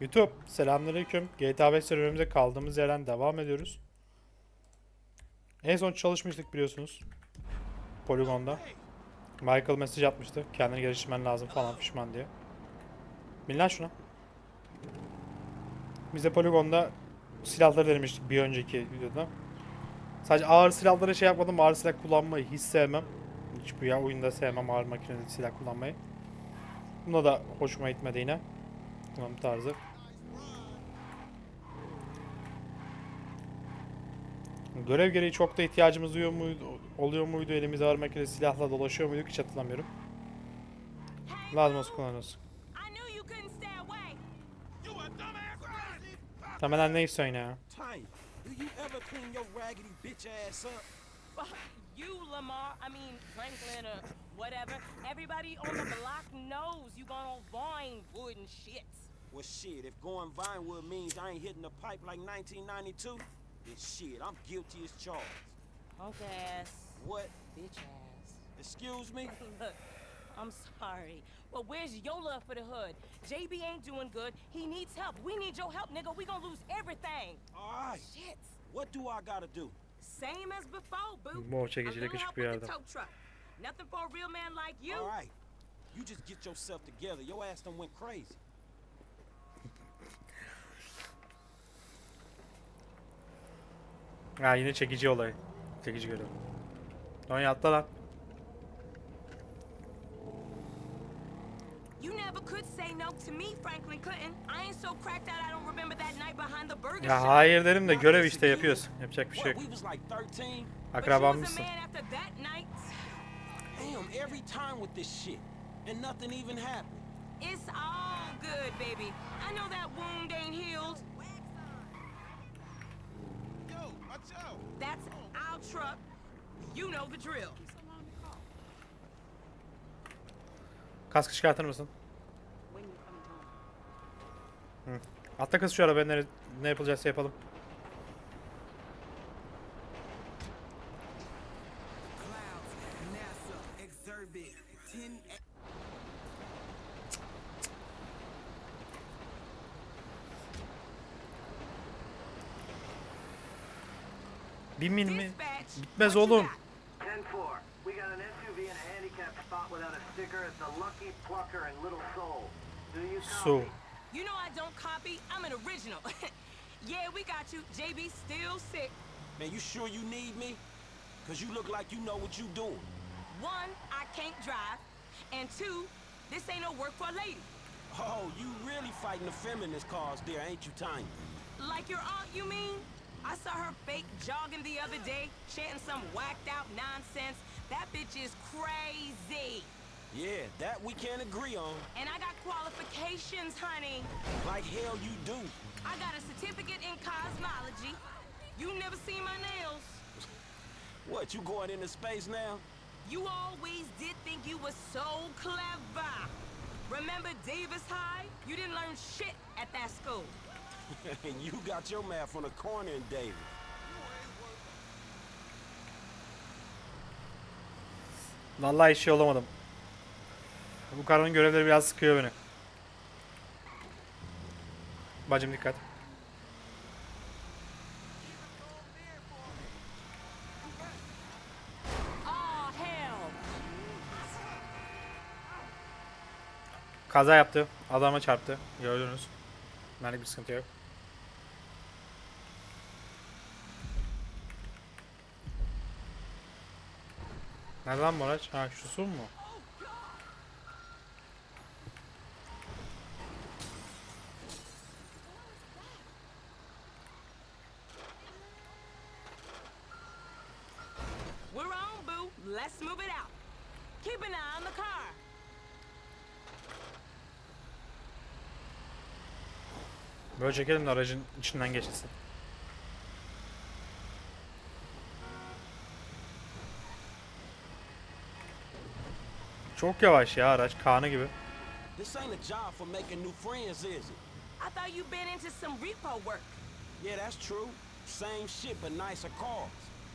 YouTube selamünaleyküm. GTA 5 serüvenimize kaldığımız yerden devam ediyoruz. En son çalışmıştık biliyorsunuz. Polygon'da. Michael mesaj atmıştı. Kendini geliştirmen lazım falan pişman diye. Bin lan şuna. Biz de Polygon'da silahları denemiştik bir önceki videoda. Sadece ağır silahları şey yapmadım. Ağır silah kullanmayı hiç sevmem. Hiç bu ya oyunda sevmem ağır makineli silah kullanmayı. Buna da hoşuma gitmedi yine. Kullanım tarzı. Görev gereği çok da ihtiyacımız oluyor muydu, oluyor muydu? Elimizde ağır makineli silahla dolaşıyor muyduk hiç hatırlamıyorum. Lazım olsun kullanıyoruz. Temelen ne istiyorsun ya? Tiny, do you ever clean your raggedy bitch ass up? Fuck you, Lamar. I mean, Franklin or whatever. Everybody on the block knows you gone on Vinewood and shit. Well, shit, if going Vinewood means I ain't hitting the pipe like 1992, then shit, I'm guilty as charged. Punk ass, What? bitch ass. Excuse me? Look, I'm sorry, but where's your love for the hood? JB ain't doing good. He needs help. We need your help, nigga. We gonna lose everything. All right, Shit. what do I gotta do? Same as before, boo. Mor A çekiciyle little küçük help bir with the tow truck. Nothing for a real man like you. All right, you just get yourself together. Your ass done went crazy. Ha yine çekici olay. Çekici görev. Donya atla lan. You never could say no to me, Franklin Clinton. I ain't so cracked out I don't remember that night behind the burger Ya hayır derim de görev işte yapıyoruz. Yapacak bir şey yok. we was like 13? But you Akrabam was a mısın? man after that night. Damn, every time with this shit, and nothing even happened. It's all good, baby. I know that wound ain't healed. That's our truck. You know the drill. Kaskı çıkartır mısın? Hı. Atla kız şu arabaya ne, ne yapılacaksa yapalım. Lucky Plucker in Little Seoul. Do you copy? You know I don't copy. I'm an original. yeah, we got you. JB still sick. Man, you sure you need me? Cause you look like you know what you doing. One, I can't drive. And two, this ain't no work for a lady. Oh, you really fighting the feminist cause there, ain't you, Tiny? Like your aunt, you mean? I saw her fake jogging the other day, chanting some whacked out nonsense. That bitch is crazy. Yeah, that we can't agree on. And I got qualifications, honey. Like hell you do. I got a certificate in cosmology. You never seen my nails. What, you going into space now? You always did think you were so clever. Remember Davis High? You didn't learn shit at that school. you got your math on the corner in Davis. Vallahi hiç şey olamadım. Bu karının görevleri biraz sıkıyor beni. Bacım dikkat. Kaza yaptı. Adama çarptı. Gördünüz. Benlik bir sıkıntı yok. Nerede lan bu araç? Ha şu su mu? We're on, boo. Let's move it out. Keep an eye on the car. Böyle çekelim de aracın içinden geçilsin. Çok yavaş ya araç. Kanı gibi. This ain't a job for making new friends, is it? I thought you been into some repo work. Yeah, that's true. Same shit, but nicer cars.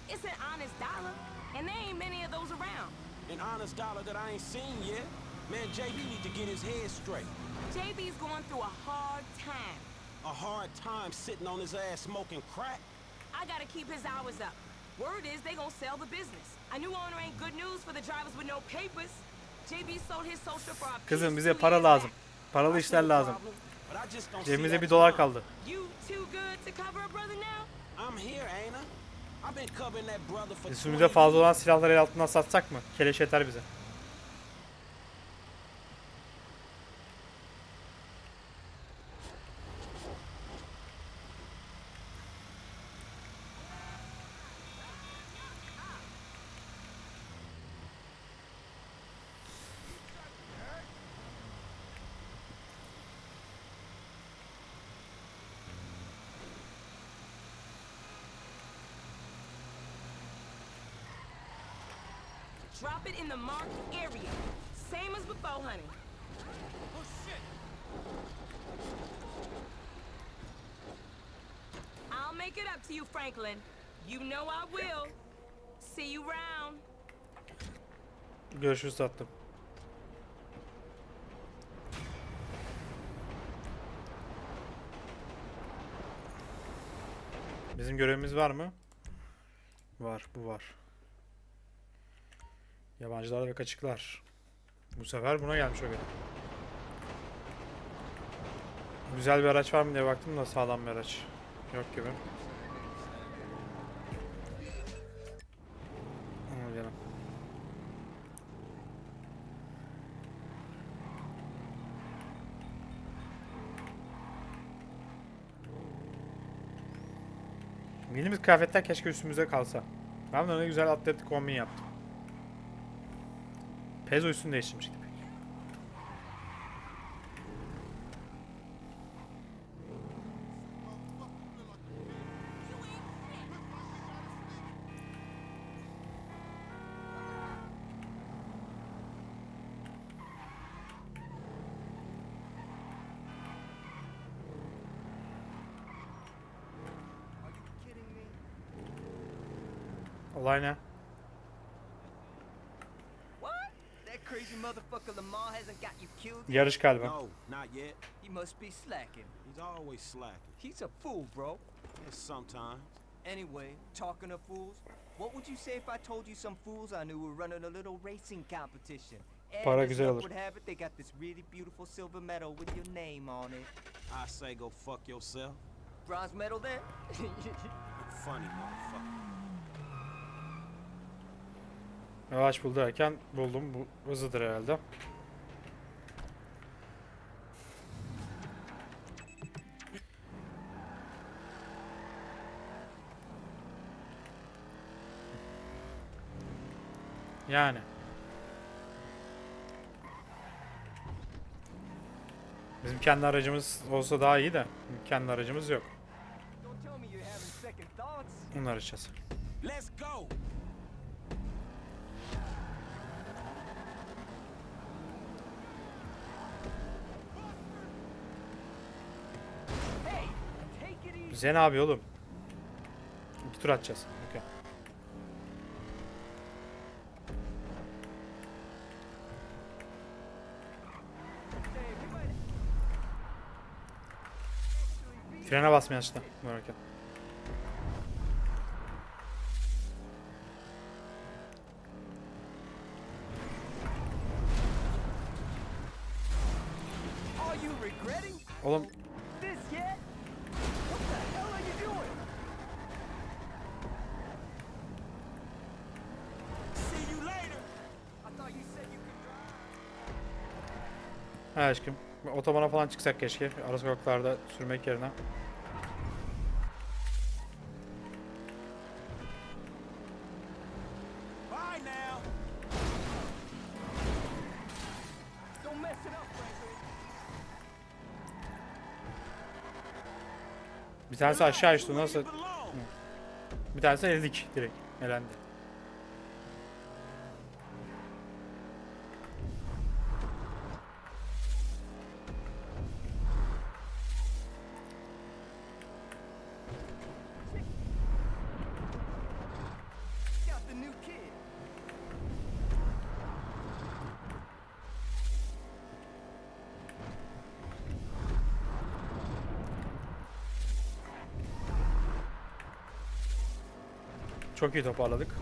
It's an honest dollar, and there ain't many of those around. An honest dollar that I ain't seen yet. Man, JB need to get his head straight. JB's going through a hard time. A hard time sitting on his ass smoking crack. I gotta keep his hours up. Word is they gonna sell the business. A new owner ain't good news for the drivers with no papers. JB sold his social for a Kızım bize para lazım. Paralı işler lazım. that bir dolar kaldı. You too good to cover a brother now? I'm here, ain't I? I've been covering that brother for Üstümüzde 20 fazla olan silahları el altından satsak mı? Keleş yeter bize. İt in the marked area. Same as before, honey. I'll make it up to you, Franklin. You know I will. See you round. Görüşürüz tatlım. Bizim görevimiz var mı? Var, bu var. Yabancılar ve kaçıklar. Bu sefer buna gelmiş o görev. Güzel bir araç var mı diye baktım da sağlam bir araç. Yok gibi. Ama canım. Giydiğimiz kıyafetler keşke üstümüze kalsa. Ben de ne güzel atletik kombin yaptım. Pezo üstünü değiştirmiştik. Yarış galiba. No, not yet. He must be slacking. He's always slacking. He's a fool, bro. Yes, Sometimes. Anyway, talking of fools, what would you say if I told you some fools I knew were running a little racing competition? And Para güzel olur. would have it, they got this really beautiful silver medal with your name on it. I say go fuck yourself. Bronze medal then? Funny motherfucker. Yavaş bul derken buldum. Bu hızlıdır herhalde. Yani. Bizim kendi aracımız olsa daha iyi de kendi aracımız yok. Bunlar arayacağız. Let's go. Bize ne yapıyor oğlum? İki tur atacağız. Okey. Say, we might actually be Frene basmayan işte. Merak etme. Are you regretting Oğlum this yet? What the hell are you doing? See you later. I thought you said you could drive. ha aşkım. Otobana falan çıksak keşke. Ara sokaklarda sürmek yerine. Bir tanesi aşağı. You Nasıl? Bir tanesi eledik direkt. Elendi. Çok iyi toparladık.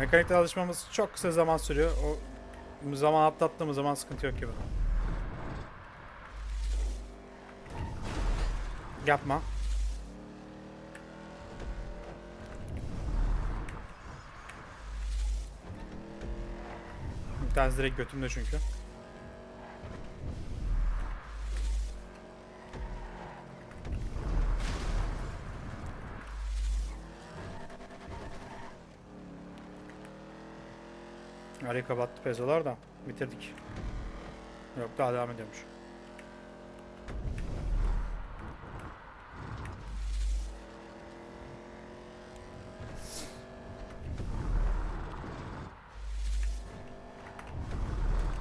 Mekanikte alışmamız çok kısa zaman sürüyor. O zaman atlattığımız zaman sıkıntı yok gibi. Yapma. Bir tanesi direkt götümde çünkü. Arayı kapattı pezolar da bitirdik. Yok daha devam ediyormuş.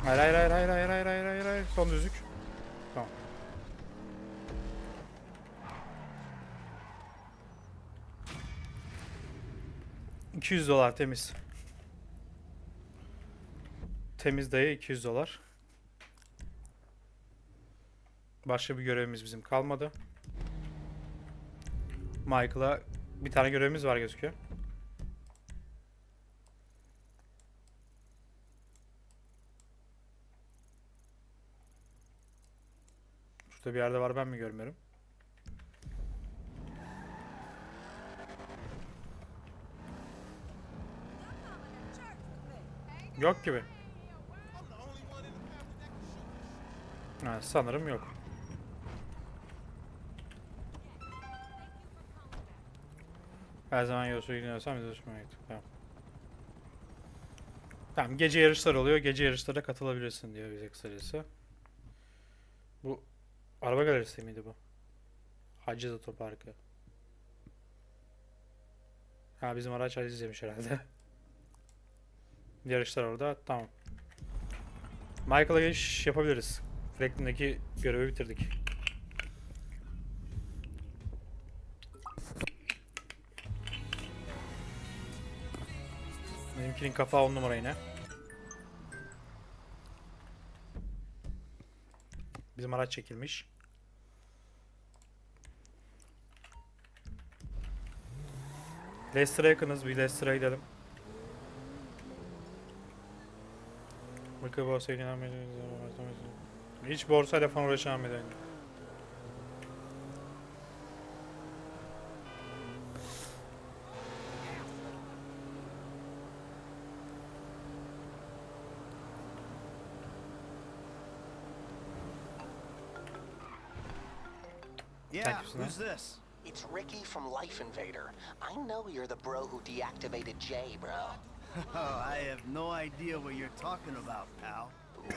Hayır hayır hayır hayır hayır hayır hayır hayır hayır son düzlük. Tamam. ...200 dolar temiz. Temiz dayı 200 dolar. Başka bir görevimiz bizim kalmadı. Michael'a bir tane görevimiz var gözüküyor. Şurada bir yerde var ben mi görmüyorum? Yok gibi. I'm the only one in the family that can shoot. Ha, sanırım yok. Her zaman Yosu ilgileniyorsam biz düşmeye gittik. Tamam. Tamam gece yarışları oluyor. Gece yarışlara katılabilirsin diyor bize kısacası. Bu araba galerisi miydi bu? Haciz Otoparkı. Ha bizim araç Haciz yemiş herhalde. Yarışlar orada. Tamam. Michael'a geçiş yapabiliriz. Franklin'deki görevi bitirdik. Benimkinin kafa on numara yine. Bizim araç çekilmiş. Leicester'a yakınız. Bir Leicester'a gidelim. Bakı borsa ilgilenmeyi Hiç borsayla falan uğraşamam bir de. Yeah, who's this? It's Ricky from Life Invader. I know you're the bro who deactivated Jay, bro. Oh, I have no idea what you're talking about, pal.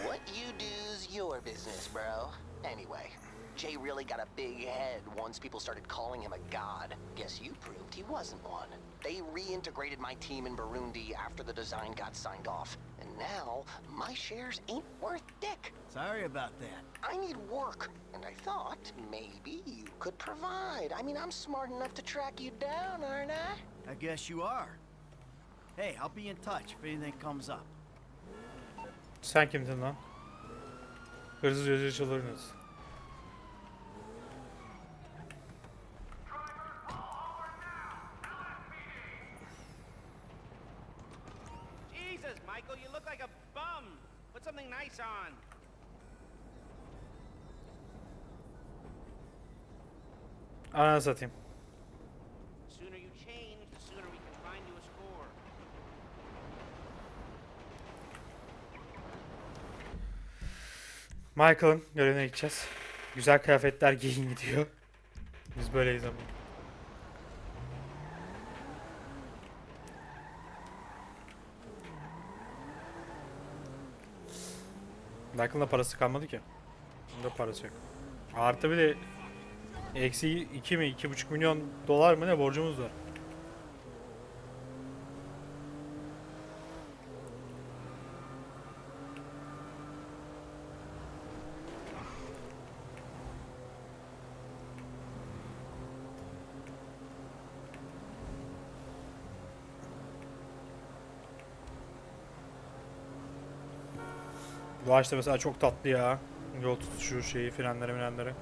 What you do's your business, bro. Anyway, Jay really got a big head once people started calling him a god. Guess you proved he wasn't one. They reintegrated my team in Burundi after the design got signed off. And now, my shares ain't worth dick. Sorry about that. I need work, and I thought maybe you could provide. I mean, I'm smart enough to track you down, aren't I? I guess you are. Hey, I'll be in touch if anything comes up. Sen kimdin lan? Hırsız gözü çıldırınız. Jesus, Michael, you look like a bum. Put something nice on. Ananı satayım. The sooner you change, the sooner we can find you a score. Michael'ın görevine gideceğiz. Güzel kıyafetler giyin gidiyor. Biz böyleyiz ama. Michael'ın da parası kalmadı ki. Bunda parası yok. Artı bir de eksi 2 mi 2,5 milyon dolar mı ne borcumuz var. Bu ağaçta mesela çok tatlı ya. Yol tutuşu şeyi frenleri frenleri.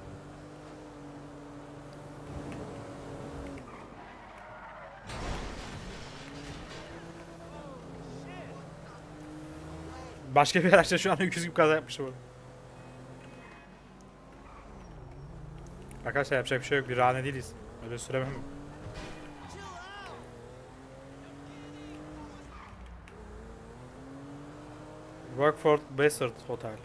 Başka bir araçta şu an öküz gibi kaza yapmış bu. Arkadaşlar yapacak bir şey yok. Bir rane değiliz. Öyle süremem. Rockford Bassett Hotel.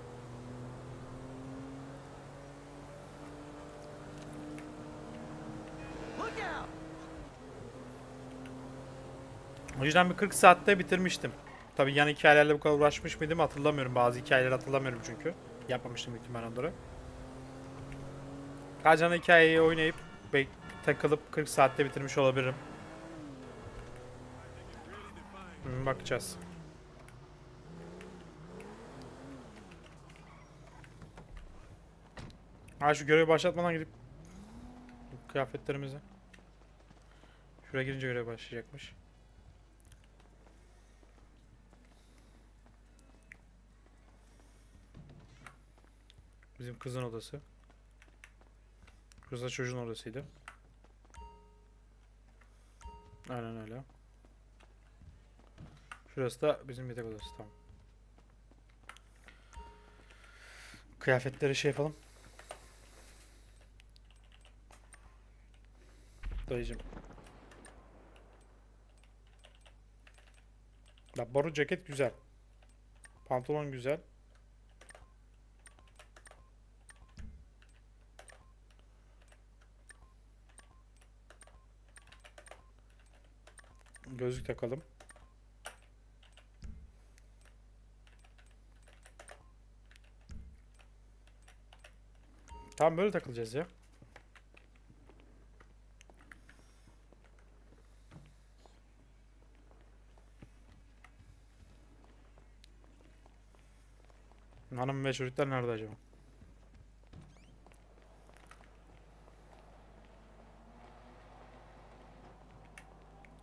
O yüzden bir 40 saatte bitirmiştim. Tabi yan hikayelerle bu kadar uğraşmış mıydım hatırlamıyorum. Bazı hikayeleri hatırlamıyorum çünkü. Yapmamıştım büyük ihtimalle onları. Kacan hikayeyi oynayıp takılıp 40 saatte bitirmiş olabilirim. Hmm, bakacağız. Ha şu görevi başlatmadan gidip kıyafetlerimizi. Şuraya girince görev başlayacakmış. Bizim kızın odası. Da çocuğun odasıydı. Aynen öyle. Şurası da bizim yatak odası tamam. Kıyafetleri şey yapalım. Dayıcım. Ya boru ceket güzel. Pantolon güzel. Gözlük takalım. Tamam böyle takılacağız ya. Ve çocuklar nerede acaba?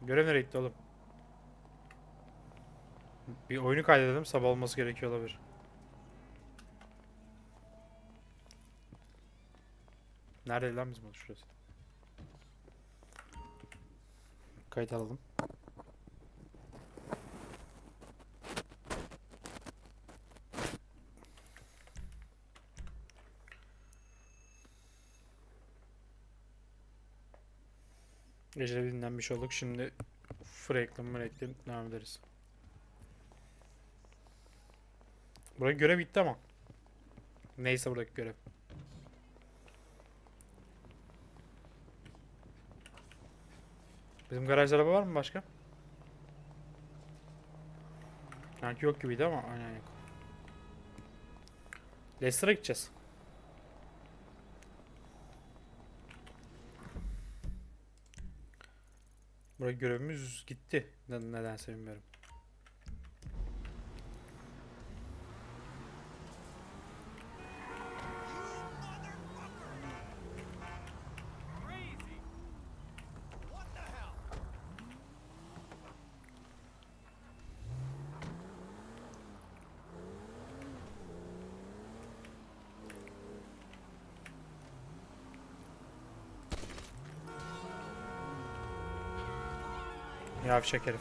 Görev nereye gitti oğlum? Bir oyunu kaydedelim. Sabah olması gerekiyor olabilir. Nerede lan bizim şurası? Kayıt alalım. Gece dinlenmiş olduk. Şimdi Franklin Franklin devam ederiz. Buradaki görev bitti ama. Neyse buradaki görev. Bizim garaj araba var mı başka? Sanki yok gibiydi ama aynen yok. Leicester'a gideceğiz. Buraya görevimiz gitti. Ne- Nedense bilmiyorum. Yavşak herif.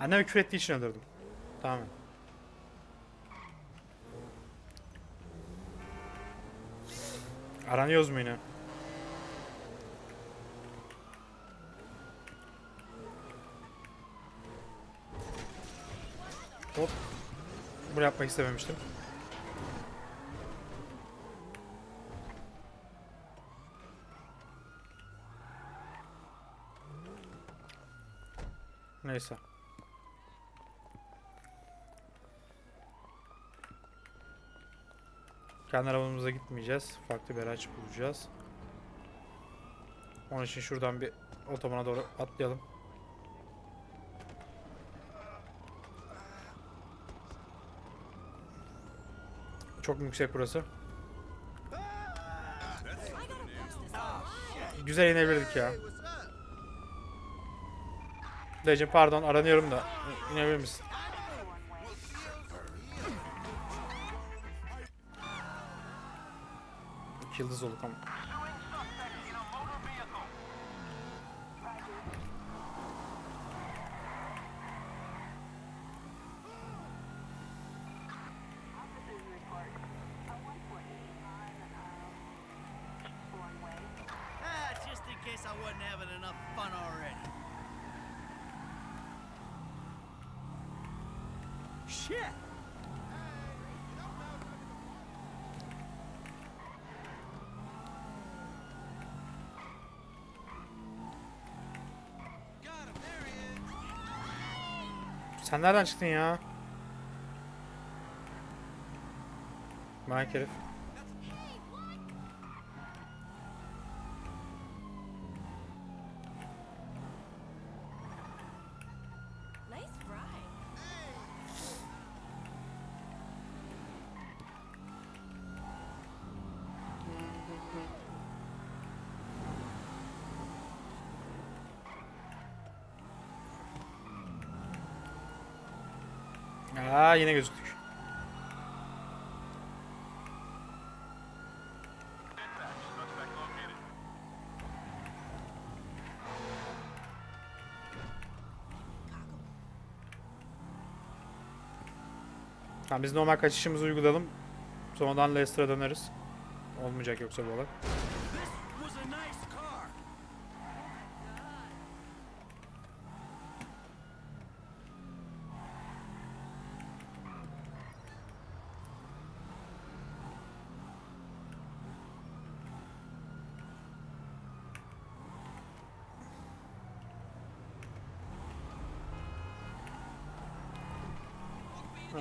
Anneme küfür ettiği için öldürdüm. Tamam. Aranıyoruz mu yine? Hop. Bunu yapmak istememiştim. Neyse. Kendi arabamıza gitmeyeceğiz. Farklı bir araç bulacağız. Onun için şuradan bir otobana doğru atlayalım. Çok yüksek burası. Güzel inebilirdik ya. Dayıcım pardon aranıyorum da. İnebilir misin? İki yıldız olduk ama. Shit! Sen nereden çıktın ya? Manyak. Tamam biz normal kaçışımızı uygulayalım. Sonradan Leicester'a döneriz. Olmayacak yoksa bu olay. This was a nice car.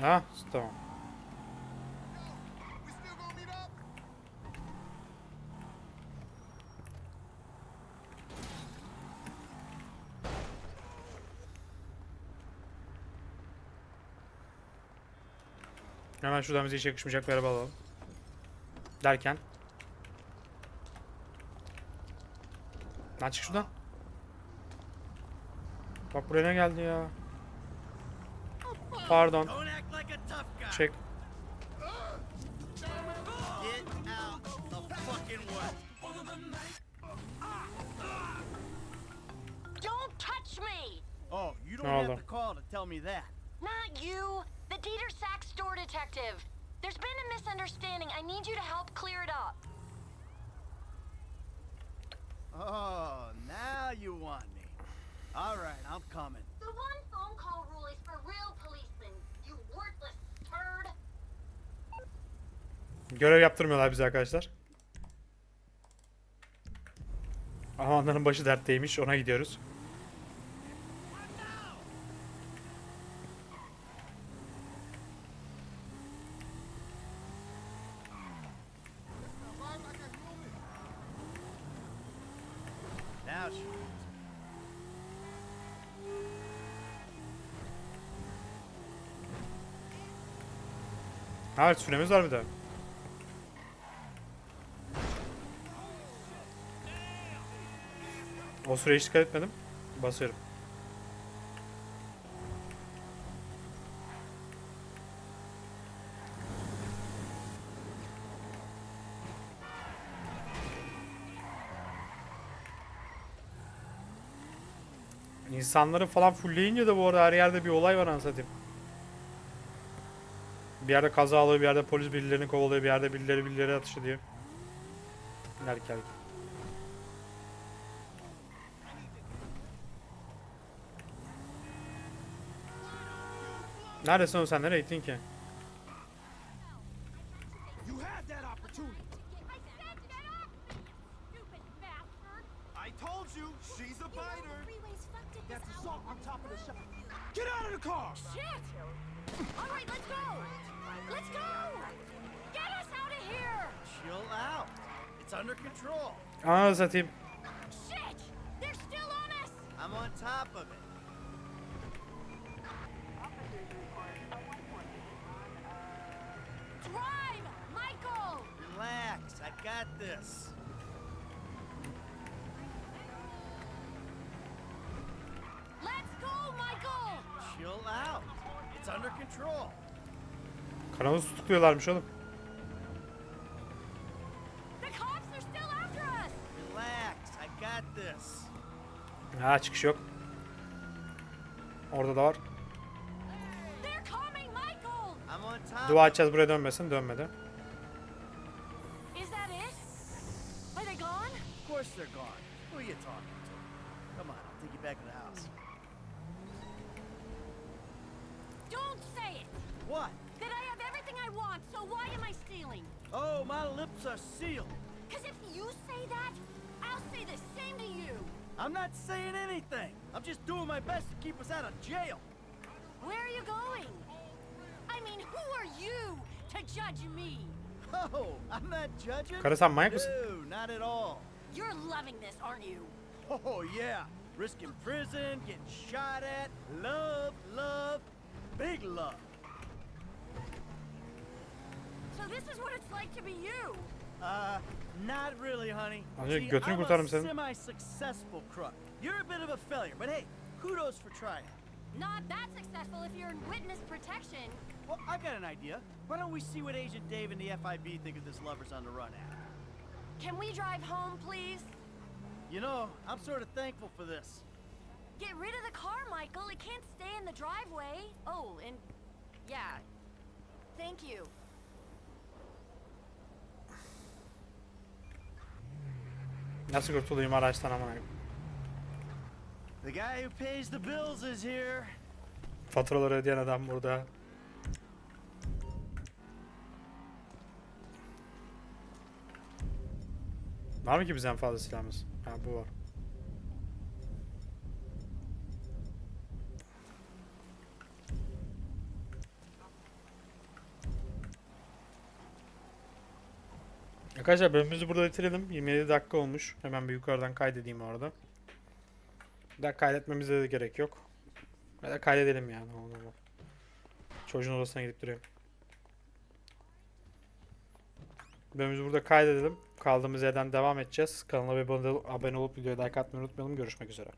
Aha tamam. Hemen şuradan bize hiç yakışmayacak bir alalım. Derken. Lan çık şuradan. Bak buraya ne geldi ya. Pardon. Don't act like a tough guy. Çek. Get out the fucking way. Don't touch me! Oh, you don't Ne have oldu? to call to tell me that. Not you! The Dieter Sachs store detective! There's been a misunderstanding. I need you to help clear it up. Oh, now you want me. All right, I'm coming. Görev yaptırmıyorlar bize arkadaşlar. Aha onların başı dertteymiş. Ona gidiyoruz. Evet süremiz var bir de. O süreye hiç dikkat etmedim. Basıyorum. İnsanları falan fullleyince de bu arada her yerde bir olay var anasını satayım. Bir yerde kaza oluyor, bir yerde polis birilerini kovalıyor, bir yerde birileri birileri atış ediyor. Derken. Neredesin oğlum sen? Nereye gittin ki? You had that opportunity. I said get off! Stupid bastard! I told you, she's a biter. Freeway's fucked at That's this assault hour. on top of the shop. Get out of the car! Shit! All right, let's go! Let's go! Get us out of here! chill out. It's under control. Ananı satayım. Shit! They're still on us! I'm on top of it. got this. Let's go, Michael. Chill out. It's under control. Kanalımızı tutukluyorlarmış oğlum. Ha çıkış yok. Orada da var. Dua edeceğiz buraya dönmesin. Dönmedi. They're gone. Who are you talking to? Come on, I'll take you back to the house. Don't say it! What? That I have everything I want, so why am I stealing? Oh, my lips are sealed. Because if you say that, I'll say the same to you. I'm not saying anything. I'm just doing my best to keep us out of jail. Where are you going? I mean, who are you to judge me? Oh, I'm not judging. Karı sen manyak mısın? No, not at all. You're loving this, aren't you? Oh, yeah. Risking prison, getting shot at. Love, love, big love. So this is what it's like to be you. Uh, not really, honey. Az önce See, götünü I'm a semi-successful crook. You're a bit of a failure, but hey, kudos for trying. Not that successful if you're in witness protection. Well, I've got an idea. Why don't we see what Agent Dave and the FIB think of this lovers on the run act? Can we drive home, please? You know, I'm sort of thankful for this. Get rid of the car, Michael. It can't stay in the driveway. Oh, and yeah. Thank you. Nasıl kurtulayım araçtan ama. The guy who pays the bills is here. Faturaları ödeyen adam burada. Var mı ki bizden fazla silahımız? Ha bu var. Arkadaşlar bölümümüzü burada bitirelim. 27 dakika olmuş. Hemen bir yukarıdan kaydedeyim orada. Daha kaydetmemize de gerek yok. Ya da kaydedelim yani. Çocuğun odasına gidip duruyorum. Bölümümüzü burada kaydedelim. Kaldığımız yerden devam edeceğiz. Kanala abone olup videoya like atmayı unutmayalım. Görüşmek üzere.